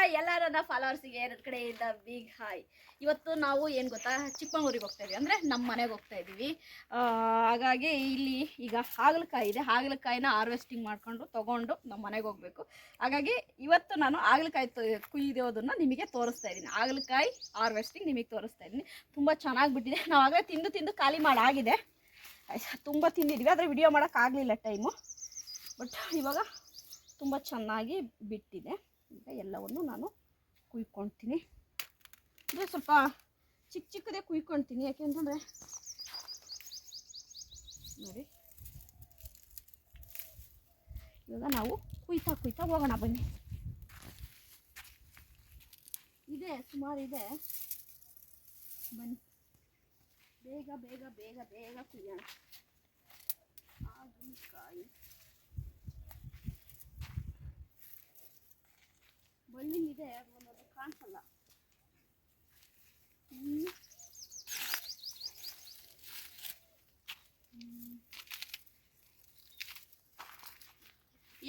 Hi ಎಲ್ಲ ನನ್ನ ಫಾಲೋವರ್ಸಿಗೆ ಎರಡು ಕಡೆಯಿಂದ ಬಿಗ್ ಹಾಯ್ ಇವತ್ತು ನಾವು ಏನು ಗೊತ್ತಾ? ಚಿಕ್ಕಮಂಗ್ಳೂರಿಗೆ ಹೋಗ್ತಾ ಇದೀವಿ ಅಂದರೆ ನಮ್ಮ ಮನೆಗೆ ಹೋಗ್ತಾ ಇದ್ದೀವಿ ಹಾಗಾಗಿ ಇಲ್ಲಿ ಈಗ ಹಾಗಲಕಾಯಿ ಇದೆ. ಹಾಗಲಕಾಯಿನ ಹಾರ್ವೆಸ್ಟಿಂಗ್ ಮಾಡ್ಕೊಂಡು ತಗೊಂಡು ನಮ್ಮ ಮನೆಗೆ ಹೋಗಬೇಕು. ಹಾಗಾಗಿ ಇವತ್ತು ನಾನು ಹಾಗಲಕಾಯಿ ಕುಯ್ದಿರೋದನ್ನ ನಿಮಗೆ ತೋರಿಸ್ತಾ ಇದ್ದೀನಿ ಹಾಗಲಕಾಯಿ ಹಾರ್ವೆಸ್ಟಿಂಗ್ ನಿಮಗೆ ತೋರಿಸ್ತಾ ಇದ್ದೀನಿ ತುಂಬ ಚೆನ್ನಾಗಿ ಬಿಟ್ಟಿದೆ. ನಾವು ಆಗಲೇ ತಿಂದು ತಿಂದು ಖಾಲಿ ಮಾಡಾಗಿದೆ. ತುಂಬ ತಿಂದಿದ್ವಿ. ಆದರೆ ವಿಡಿಯೋ ಮಾಡೋಕ್ಕಾಗಲಿಲ್ಲ ಟೈಮು ಬಟ್ ಇವಾಗ ತುಂಬ ಚೆನ್ನಾಗಿ ಬಿಟ್ಟಿದೆ. ಈಗ ಎಲ್ಲವನ್ನು ನಾನು ಕುಯ್ಕೊಳ್ತೀನಿ ಅಂದರೆ ಸ್ವಲ್ಪ ಚಿಕ್ಕ ಚಿಕ್ಕದೇ ಕುಯ್ಕೊಳ್ತೀನಿ ಯಾಕೆಂತಂದರೆ ನೋಡಿ. ಇವಾಗ ನಾವು ಕುಯ್ತಾ ಕುಯ್ತಾ ಹೋಗೋಣ ಬನ್ನಿ. ಇದೆ, ಸುಮಾರು ಇದೆ. ಬನ್ನಿ. ಬೇಗ ಬೇಗ ಬೇಗ ಬೇಗ ಕುಯ್ಯೋಣ. ಹಾಗಲಕಾಯಿ ಇದೆ ಒಂದೊಂದು ಕಾಣಿಸಲ್ಲ.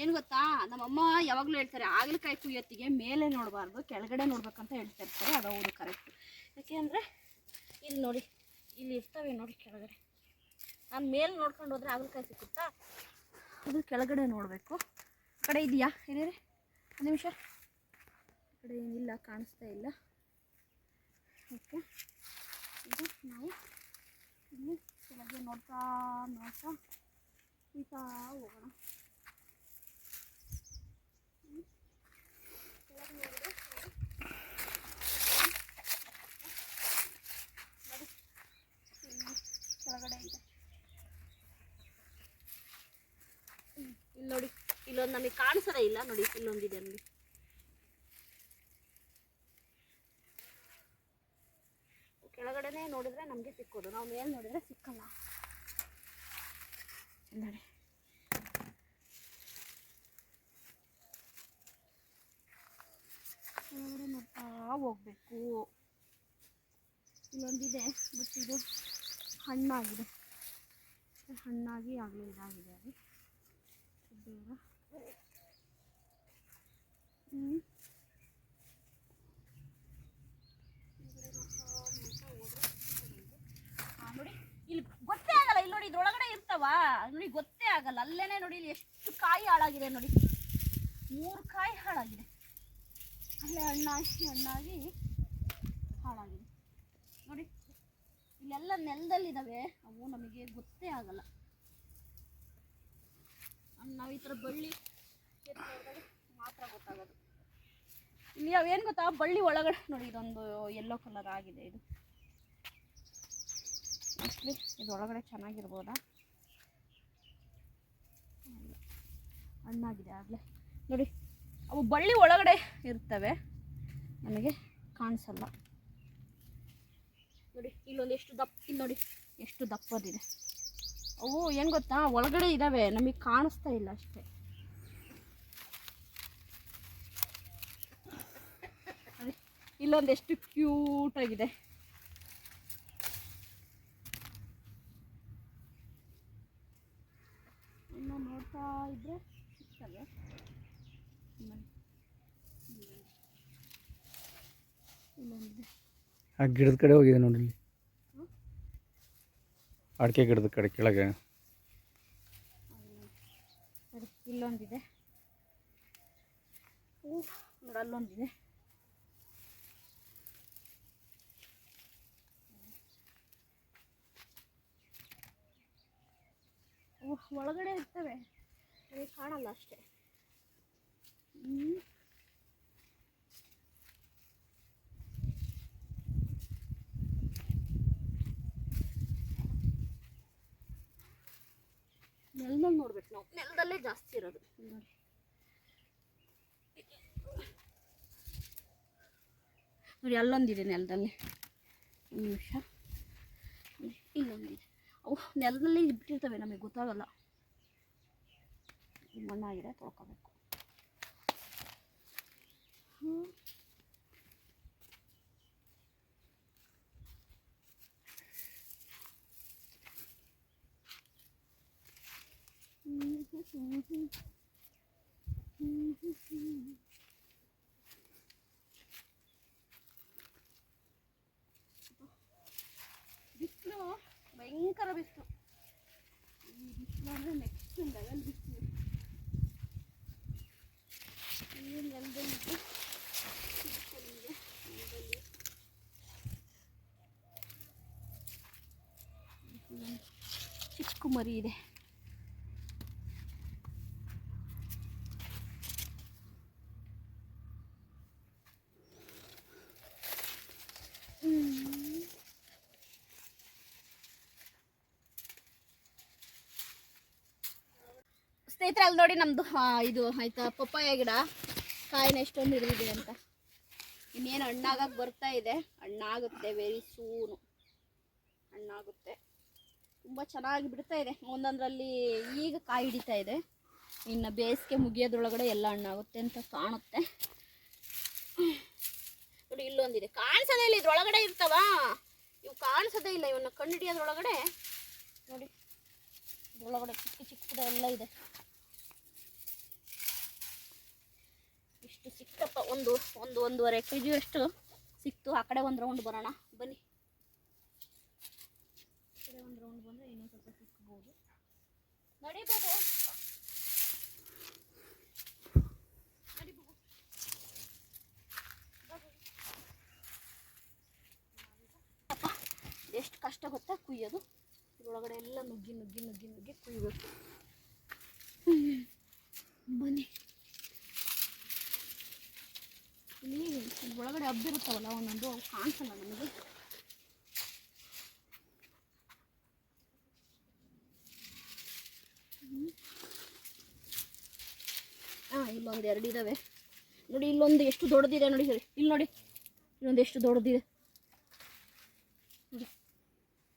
ಏನು ಗೊತ್ತಾ? ನಮ್ಮಮ್ಮ ಯಾವಾಗಲೂ ಹೇಳ್ತಾರೆ, ಹಾಗಲಕಾಯಿ ಕುಯ್ಯತ್ತಿಗೆ ಮೇಲೆ ನೋಡಬಾರ್ದು, ಕೆಳಗಡೆ ನೋಡ್ಬೇಕಂತ ಹೇಳ್ತಾ ಇರ್ತಾರೆ ಅದು ಹೌದು ಕರೆಕ್ಟ್ ಯಾಕೆ ಅಂದರೆ, ಇಲ್ಲಿ ನೋಡಿ, ಇಲ್ಲಿ ಇರ್ತವೆ ನೋಡಿ ಕೆಳಗಡೆ. ನಾನು ಮೇಲೆ ನೋಡ್ಕೊಂಡು ಹೋದ್ರೆ ಹಾಗಲಕಾಯಿ ಸಿಕ್ಕುತ್ತಾ? ಅದು ಕೆಳಗಡೆ ನೋಡಬೇಕು. ಕಡೆ ಇದೆಯಾ ಏನೇ ಒಂದು ನಿಮಿಷ. ಕಡೆ ಏನಿಲ್ಲ, ಕಾಣಿಸ್ತಾ ಇಲ್ಲ. ಓಕೆ. ಇದು ನಾವು ಇಲ್ಲಿ ಕೆಳಗೆ ನೋಡ್ತಾ ನೋಡ್ತಾ ಕುಯ್ತಾ ಹೋಗೋಣ. ಕೆಳಗಡೆ ಇದೆ. ಇಲ್ಲಿ ನೋಡಿ. ಇಲ್ಲೊಂದು ನಮಗೆ ಕಾಣಿಸೋದೇ ಇಲ್ಲ ನೋಡಿ, ಇಲ್ಲೊಂದಿದೆ ನೋಡಿ ಕೆಳಗಡೆನೆ ನೋಡಿದ್ರೆ ನಮಗೆ ಸಿಕ್ಕೋದು. ನಾವು ಮೇಲೆ ನೋಡಿದ್ರೆ ಸಿಕ್ಕಲ್ಲ. ನೋಡಿ. ಕೆಳಗಡೆ ನೋಡ್ತಾ ಹೋಗ್ಬೇಕು. ಇಲ್ಲೊಂದಿದೆ ಬಟ್ ಇದು ಹಣ್ಣಾಗಿದೆ. ಹಣ್ಣಾಗಿ ಆಗಲಿ, ಇದಾಗಿದೆ ಅದು. ಹ್ಞೂ ಆ, ನೋಡಿ ಇಲ್ಲಿ ಗೊತ್ತೇ ಆಗಲ್ಲ ಇಲ್ಲಿ ನೋಡಿ ಇದ್ರೊಳಗಡೆ ಇರ್ತಾವ ನೋಡಿ ಗೊತ್ತೇ ಆಗಲ್ಲ. ಅಲ್ಲೇನೆ ನೋಡಿ ಇಲ್ಲಿ ಎಷ್ಟು ಕಾಯಿ ಹಾಳಾಗಿದೆ ನೋಡಿ. ಮೂರು ಕಾಯಿ ಹಾಳಾಗಿದೆ. ಅಲ್ಲೇ ಹಣ್ಣಾಗಿ ಹಣ್ಣಾಗಿ ಹಾಳಾಗಿದೆ. ನೋಡಿ, ಇಲ್ಲೆಲ್ಲ ನೆಲದಲ್ಲಿದ್ದಾವೆ ಅವು ನಮಗೆ ಗೊತ್ತೇ ಆಗಲ್ಲ. ನಾವು ಈ ಥರ ಬಳ್ಳಿ ಮಾತ್ರ ಗೊತ್ತಾಗೋದು. ಇಲ್ಲಿ ಅವೇನು ಗೊತ್ತಾ? ಬಳ್ಳಿ ಒಳಗಡೆ ನೋಡಿ, ಇದೊಂದು ಯೆಲ್ಲೋ ಕಲರ್ ಆಗಿದೆ ಇದು ಒಳಗಡೆ ಚೆನ್ನಾಗಿರ್ಬೋದಾ ಇಲ್ಲ. ಹಣ್ಣಾಗಿದೆ ಆಗಲೇ. ನೋಡಿ, ಅವು ಬಳ್ಳಿ ಒಳಗಡೆ ಇರ್ತವೆ. ನಮಗೆ ಕಾಣಿಸಲ್ಲ. ನೋಡಿ, ಇಲ್ಲೊಂದು ಎಷ್ಟು ದಪ್ಪ ಇಲ್ಲಿ ನೋಡಿ, ಎಷ್ಟು ದಪ್ಪದಿದೆ. ಅವು ಏನು ಗೊತ್ತಾ? ಒಳಗಡೆ ಇದ್ದಾವೆ ನಮಗೆ ಕಾಣಿಸ್ತಾ ಇಲ್ಲ ಅಷ್ಟೇ. ಇಲ್ಲೊಂದು ಎಷ್ಟು ಕ್ಯೂಟಾಗಿದೆ ಇನ್ನು ನೋಡ್ತಾ ಇದ್ರೆ ಸಿಗ್ತವೆ ಆ ಗಿಡದ ಕಡೆ ಹೋಗಿದೆ ನೋಡಿ ಇಲ್ಲಿ. ಅಡಿಕೆ ಗಿಡದ ಕಡೆ ಕೆಳಗೆ. ಇಲ್ಲೊಂದಿದೆ. ನೋಡಿ ಅಲ್ಲೊಂದಿದೆ. ಒಳಗಡೆ ಇರ್ತವೆ. ನಮಗೆ ಕಾಣಲ್ಲ ಅಷ್ಟೇ. ನೆಲ್ದಲ್ಲಿ ನೋಡ್ಬೇಕು ನಾವು. ನೆಲದಲ್ಲೇ ಜಾಸ್ತಿ ಇರೋದು. ನೋಡಿ ನೋಡಿ, ಅಲ್ಲೊಂದಿದೆ ನೆಲದಲ್ಲಿ. ಒಂದು ನಿಮಿಷ. ಇಲ್ಲೊಂದಿದೆ. ಅವು ನೆಲದಲ್ಲಿ ಬಿಟ್ಟಿರ್ತವೆ, ನಮಗೆ ಗೊತ್ತಾಗಲ್ಲ. ಮೀನಾಗಿದೆ ತೊಳ್ಕೊಬೇಕು ಹ್ಞೂ ಬಿಸಿಲು ಭಯಂಕರ ಬಿಸಿಲು ಈ ಬಿಸಿಲು ಅಂದರೆ ನೆಕ್ಸ್ಟ್ ಲೆವೆಲ್ ಬಿಸಿಲು ಚಿಕ್ಕ ಮರಿ ಇದೆ. ಸ್ನೇಹಿತರೆ ಅಲ್ಲಿ ನೋಡಿ ನಮ್ದು ಇದು ಆಯ್ತಾ ಪಪ್ಪಾಯ ಗಿಡ. ಕಾಯಿನ ಎಷ್ಟೊಂದು ಹಿಡಿದಿದೆ ಅಂತ. ಇನ್ನೇನು ಹಣ್ಣಾಗಕ್ಕೆ ಬರ್ತಾ ಇದೆ. ಹಣ್ಣಾಗುತ್ತೆ ವೆರಿ ಸೂನು ಹಣ್ಣಾಗುತ್ತೆ. ತುಂಬ ಚೆನ್ನಾಗಿ ಬಿಡ್ತಾ ಇದೆ. ಒಂದೊಂದರಲ್ಲಿ ಈಗ ಕಾಯಿ ಹಿಡಿತಾ ಇದೆ. ಇನ್ನು ಬೇಸಿಗೆ ಮುಗಿಯೋದ್ರೊಳಗಡೆ ಎಲ್ಲ ಹಣ್ಣಾಗುತ್ತೆ ಅಂತ ಕಾಣುತ್ತೆ. ನೋಡಿ, ಇಲ್ಲೊಂದಿದೆ. ಕಾಣಿಸೋದೇ ಇಲ್ಲ, ಇದ್ರೊಳಗಡೆ ಇರ್ತಾವ. ಇವು ಕಾಣಿಸೋದೇ ಇಲ್ಲ, ಇವನ್ನ ಕಣ್ಣು ಹಿಡಿಯೋದ್ರೊಳಗಡೆ. ನೋಡಿ, ಇದ್ರೊಳಗಡೆ ಚಿಕ್ಕ ಚಿಕ್ಕದೆಲ್ಲ ಇದೆ. ಇಷ್ಟು ಸಿಕ್ತಪ್ಪ? ಒಂದು ಒಂದು, ಒಂದೂವರೆ ಕೆ ಜಿ ಅಷ್ಟು ಸಿಕ್ತು. ಆ ಕಡೆ ಒಂದು ರೌಂಡ್ ಬರೋಣ. ಬನ್ನಿ. ಒಂದು ರೌಂಡ್ ಬಂದರೆ ಎಷ್ಟು ಕಷ್ಟ ಗೊತ್ತಾ ಕುಯ್ಯೋದು? ಇದ್ರೊಳಗಡೆ ಎಲ್ಲ ನುಗ್ಗಿ ನುಗ್ಗಿ ನುಗ್ಗಿ ನುಗ್ಗಿ ಕುಯ್ಯಬೇಕು ಬನ್ನಿ ಇಲ್ಲಿ ಒಳಗಡೆ ಹಬ್ಬಿರುತ್ತವಲ್ಲ ಒಂದೊಂದು ಅವು ಕಾಣಿಸಲ್ಲ ನಮಗೆ. ಹಾಂ ಇಲ್ಲೊಂದು ಎರಡು ಇದಾವೆ. ನೋಡಿ, ಇಲ್ಲೊಂದು ಎಷ್ಟು ದೊಡ್ಡದಿದೆ ನೋಡಿ ಸರಿ. ಇಲ್ಲಿ ನೋಡಿ, ಇಲ್ಲೊಂದು ಎಷ್ಟು ದೊಡ್ಡದಿದೆ. ನೋಡಿ,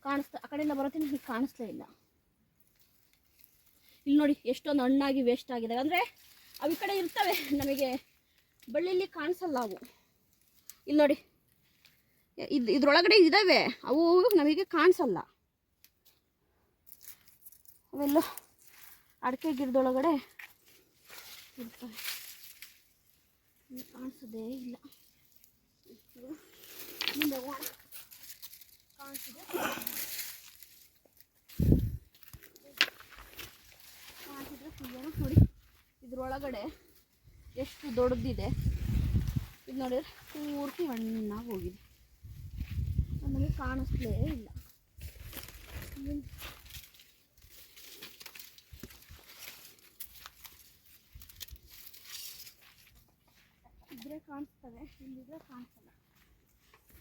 ಕಾಣಿಸ್ತಾ, ಆ ಕಡೆಯಿಂದ ಬರೋತೀನಿ ನನಗೆ ಕಾಣಿಸ್ಲೇ ಇಲ್ಲ. ಇಲ್ಲಿ ನೋಡಿ, ಎಷ್ಟೊಂದು ಹಣ್ಣಾಗಿ ವೇಸ್ಟ್ ಆಗಿದೆ ಅಂದರೆ, ಅವು ಈ ಕಡೆ ಇರ್ತವೆ. ನಮಗೆ ಬಳ್ಳಿಲಿ ಕಾಣಿಸಲ್ಲ ಅವು. ಇಲ್ಲಿ ನೋಡಿ. ಇದು ಇದ್ರೊಳಗಡೆ ಇದ್ದಾವೆ ಅವು ನಮಗೆ ಕಾಣಿಸಲ್ಲ. ಅವೆಲ್ಲ ಅಡಿಕೆ ಗಿಡದೊಳಗಡೆ ಇರ್ತವೆ. ಕಾಣಿಸೋದೇ ಇಲ್ಲ. ಕಾಣಿಸಿದೆ ಕಾಣಿಸಿದ್ರೆ ನೋಡಿ. ಇದ್ರೊಳಗಡೆ ಎಷ್ಟು ದೊಡ್ಡದಿದೆ. ಇದು ನೋಡಿದ್ರೆ ಪೂರ್ತಿ ಹಣ್ಣಾಗಿ ಹೋಗಿದೆ ಅದು ನಮಗೆ ಕಾಣಿಸ್ಲೇ ಇಲ್ಲ ಹ್ಮ್. ಇದ್ರೆ ಕಾಣಿಸ್ತವೆ ಇಲ್ಲಿದ್ರೆ ಕಾಣಿಸಲ್ಲ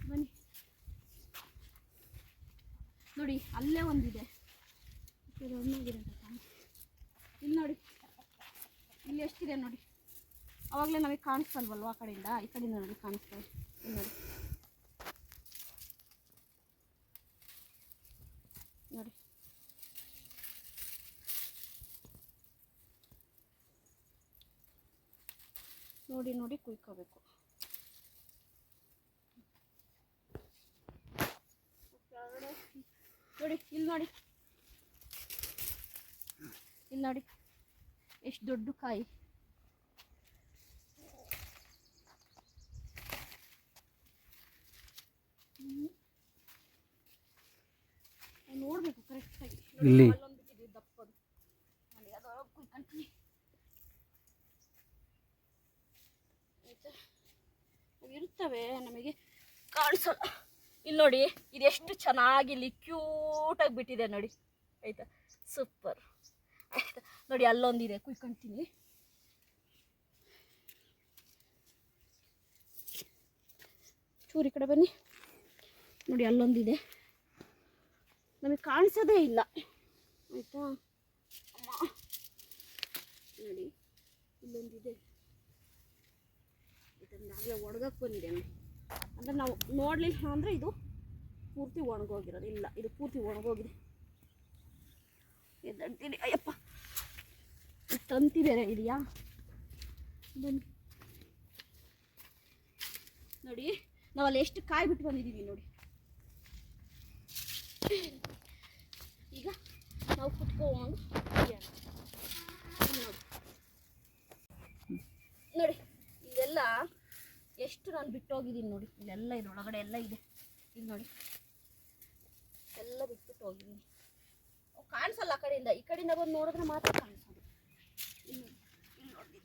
ಬನ್ನಿ ನೋಡಿ ಅಲ್ಲೇ ಒಂದಿದೆ ಇದು ಹಣ್ಣಾಗಿದೆ ಅಂತ ಕಾಣ್- ಇಲ್ಲಿ ನೋಡಿ ಇಲ್ಲಿ ಎಷ್ಟಿದೆ ನೋಡಿ ಅವಾಗಲೇ ನಮಗೆ ಕಾಣಿಸ್ತಲ್ವಲ್ವ ಆ ಕಡೆಯಿಂದ? ಈ ಕಡೆಯಿಂದ ನಮಗೆ ಕಾಣಿಸ್ತಾ ನೋಡಿ. ನೋಡಿ. ನೋಡಿ ನೋಡಿ ಕುಯ್ಕೋಬೇಕು. ನೋಡಿ, ಇಲ್ಲಿ ನೋಡಿ. ಇಲ್ಲಿ ನೋಡಿ. ಎಷ್ಟು ದೊಡ್ಡ ಕಾಯಿ ಹ್ಮ್. ನಾನ್ ನೋಡ್ಬೇಕು ಕರೆಕ್ಟಾಗಿ ಇಲ್ಲಿ. ಅಲ್ಲೊಂದು ಬಿಟ್ಟಿದೆ ದಪ್ಪದು ನೋಡಿ ಅದರೊಳಗೆ ಕುಯ್ಕೊಂತೀನಿ ಆಯ್ತಾ ಅವು ಇರ್ತವೆ ನಮಗೆ ಕಾಣಿಸಲ್ಲ. ಇಲ್ಲಿ ನೋಡಿ ಇದೆಷ್ಟು ಚೆನ್ನಾಗಿ ಇಲ್ಲಿ ಕ್ಯೂಟಾಗಿ ಬಿಟ್ಟಿದೆ ನೋಡಿ. ಆಯ್ತಾ? ಸೂಪರ್ ಆಯ್ತಾ? ನೋಡಿ, ಅಲ್ಲೊಂದಿದೆ. ಕುಯ್ಕೊಂತೀನಿ. ಚೂರಿ ಕಡೆ ಬನ್ನಿ. ನೋಡಿ, ಅಲ್ಲೊಂದಿದೆ. ನಮಗೆ ಕಾಣಿಸೋದೇ ಇಲ್ಲ. ಆಯಿತಾ? ಅಮ್ಮ. ನೋಡಿ, ಇಲ್ಲೊಂದಿದೆ. ಇದನ್ನಾಗಲೇ ಒಣಗಕ್ಕೆ ಬಂದಿದೆ ಅಂದರೆ ನಾವು ನೋಡಲಿಲ್ಲ ಅಂದರೆ ಇದು ಪೂರ್ತಿ ಒಣಗೋಗಿರೋದು. ಇಲ್ಲ, ಇದು ಪೂರ್ತಿ ಒಣಗೋಗಿದೆ. ಎದ್ದಂತೀನಿ ಅಯ್ಯಪ್ಪ. ತಂತಿ ಬೇರೆ ಇದೆಯಾ? ಬನ್ನಿ. ನೋಡಿ, ನಾವಲ್ಲಿ ಎಷ್ಟು ಕಾಯಿ ಬಿಟ್ಟು ಬಂದಿದ್ದೀವಿ ನೋಡಿ ಈಗ ನೋಡಿ ಇದೆಲ್ಲ ಎಷ್ಟು ನಾನು ಬಿಟ್ಟೋಗಿದ್ದೀನಿ ನೋಡಿ. ಇಲ್ಲೆಲ್ಲ ಒಳಗಡೆ ಎಲ್ಲ ಇದೆ. ಇದು ನೋಡಿ. ಎಲ್ಲ ಬಿಟ್ಬಿಟ್ಟು ಹೋಗಿದ್ದೀನಿ. ಕಾಣಿಸಲ್ಲ ಆ ಕಡೆಯಿಂದ. ಈ ಕಡೆಯಿಂದ ಬಂದು ನೋಡಿದ್ರೆ ಮಾತ್ರ ಕಾಣಿಸೋದು ಇಲ್ಲಿ ಇಲ್ಲಿ ನೋಡಿ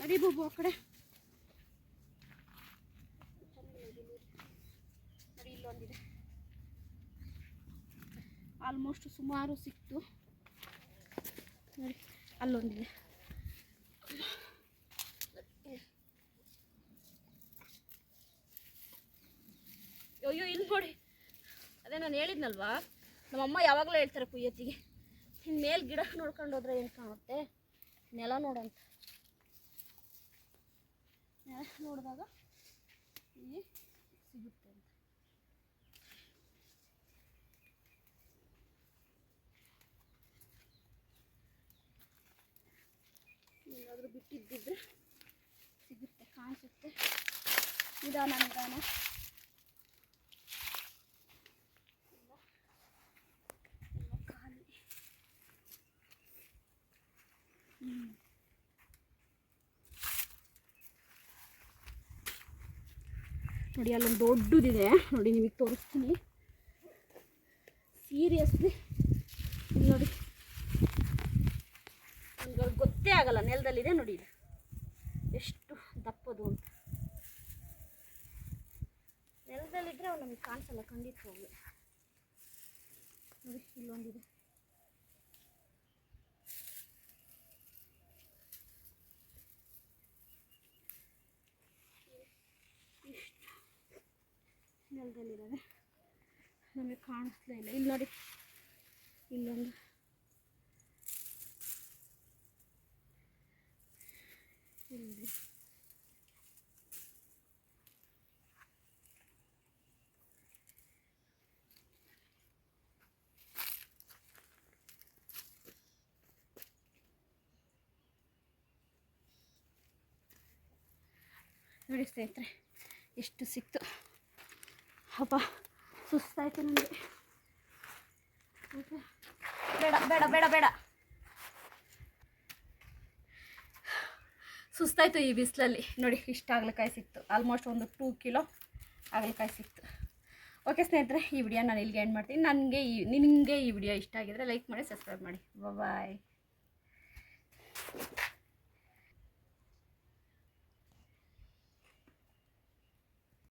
ನಡಿ ಆ ಕಡೆ. ಆಲ್ಮೋಸ್ಟ್ ಸುಮಾರು ಸಿಕ್ತು. ನೋಡಿ, ಅಲ್ಲೊಂದಿದೆ. ಅಯ್ಯೋ, ಇಲ್ಲಿ ನೋಡಿ. ಅದೇ ನಾನು ಹೇಳಿದ್ನಲ್ವಾ? ನಮ್ಮಮ್ಮ ಯಾವಾಗಲೂ ಹೇಳ್ತಾರೆ ಕುಯ್ಯತ್ತಿಗೆ. ಇನ್ನು ಮೇಲೆ ಗಿಡ ನೋಡ್ಕೊಂಡು ಹೋದ್ರೆ ಏನು ಕಾಣುತ್ತೆ? ನೆಲ ನೋಡಂತ. ನೋಡಿದಾಗ ಇಲ್ಲಿ ಸಿಗುತ್ತೆ ಅಂತ. ಎಲ್ಲಾದರೂ ಬಿಟ್ಟಿದ್ದಿದ್ರೆ ಸಿಗುತ್ತೆ ಕಾಣಿಸುತ್ತೆ. ನಿಧಾನ ನಿಧಾನ. ಖಾಲಿ. ಹ್ಮ್. ನೋಡಿ, ಅಲ್ಲೊಂದು ದೊಡ್ಡದಿದೆ. ನೋಡಿ, ನಿಮಗೆ ತೋರಿಸ್ತೀನಿ. ಸೀರಿಯಸ್ಲಿ ನೋಡಿ. ನಮ್ಗೆ ಗೊತ್ತೇ ಆಗಲ್ಲ, ನೆಲದಲ್ಲಿದೆ ನೋಡಿ ಎಷ್ಟು ದಪ್ಪದು ಅಂತ. ನೆಲದಲ್ಲಿದ್ದರೆ ಅವು ನಮಗೆ ಕಾಣಿಸಲ್ಲ, ಖಂಡಿತವಾಗ್ಲು. ನೋಡಿ, ಇಲ್ಲೊಂದಿದೆ. ನೆಲದಲ್ಲಿದ್ದಾವೆ ನಮಗೆ ಕಾಣಿಸ್ಲೇ ಇಲ್ಲ. ಇಲ್ಲಿ ನೋಡಿ. ಇಲ್ಲೊಂದು. ಇಲ್ಲಿ. ನೋಡಿ ಸ್ನೇಹಿತರೆ ಎಷ್ಟು ಸಿಕ್ತು. ಹಬ್ಬ ಸುಸ್ತಾಯ್ತು ನನಗೆ ಬೇಡ ಬೇಡ ಬೇಡ ಬೇಡ. ಸುಸ್ತಾಯ್ತು ಈ ಬಿಸಿಲಲ್ಲಿ. ನೋಡಿ, ಇಷ್ಟು ಆಗ್ಲಕಾಯಿ ಸಿಕ್ತು. ಆಲ್ಮೋಸ್ಟ್ ಒಂದು ಟೂ ಕಿಲೋ ಆಗ್ಲಕಾಯಿ ಸಿಕ್ತು. ಓಕೆ ಸ್ನೇಹಿತರೆ, ಈ ವಿಡಿಯೋ ನಾನು ಇಲ್ಲಿಗೆ ಎಂಡ್ ಮಾಡ್ತೀನಿ. ನನಗೆ ಈ ನಿನಗೆ ಈ ವಿಡಿಯೋ ಇಷ್ಟ ಆಗಿದ್ರೆ ಲೈಕ್ ಮಾಡಿ ಸಬ್ಸ್ಕ್ರೈಬ್ ಮಾಡಿ. ಬಾಯ್